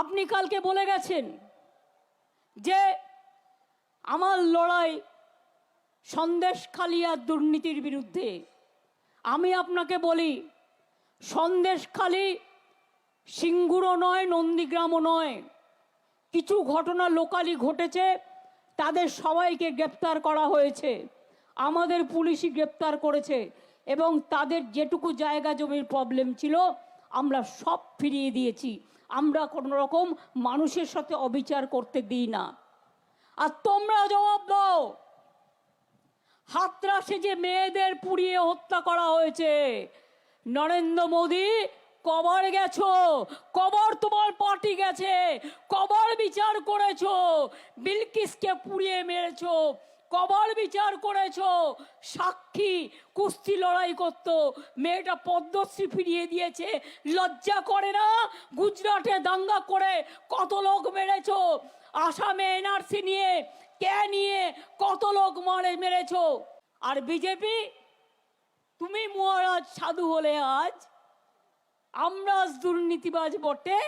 আপনি কালকে বলে গেছেন যে আমার লড়াই সন্দেশখালী আর দুর্নীতির বিরুদ্ধে। আমি আপনাকে বলি সন্দেশখালী সিঙ্গুরও নয়, নন্দীগ্রামও নয়। কিছু ঘটনা লোকালি ঘটেছে, তাদের সবাইকে গ্রেপ্তার করা হয়েছে। আমাদের পুলিশই গ্রেপ্তার করেছে এবং তাদের যেটুকু জায়গা জমির প্রবলেম ছিল, আমরা সব ফিরিয়ে দিয়েছি। আমরা কোনো রকম মানুষের সাথে অবিচার করতে দিই না। আর তোমরা জবাব দাও, হাতরাসে যে মেয়েদের পুড়িয়ে হত্যা করা হয়েছে, নরেন্দ্র মোদী কবর গেছো, কবর তোমার পার্টি গেছে, কবর বিচার করেছ, বিলকিসকে পুড়িয়ে মেরেছো কবর বিচার করেছ? সাক্ষী, কুস্তি লড়াই করতো। মেয়েটা পদ্মশ্রী ফিরিয়ে দিয়েছে। লজ্জা করে না? গুজরাটে দাঙ্গা করে কত লোক মেরেছ? আসামে এনআরসি নিয়ে কে নিয়ে কত লোক মারে মেরেছ? আর বিজেপি তুমি মহারাজ সাধু হলে আজ? আমরা দুর্নীতিবাজ বটে।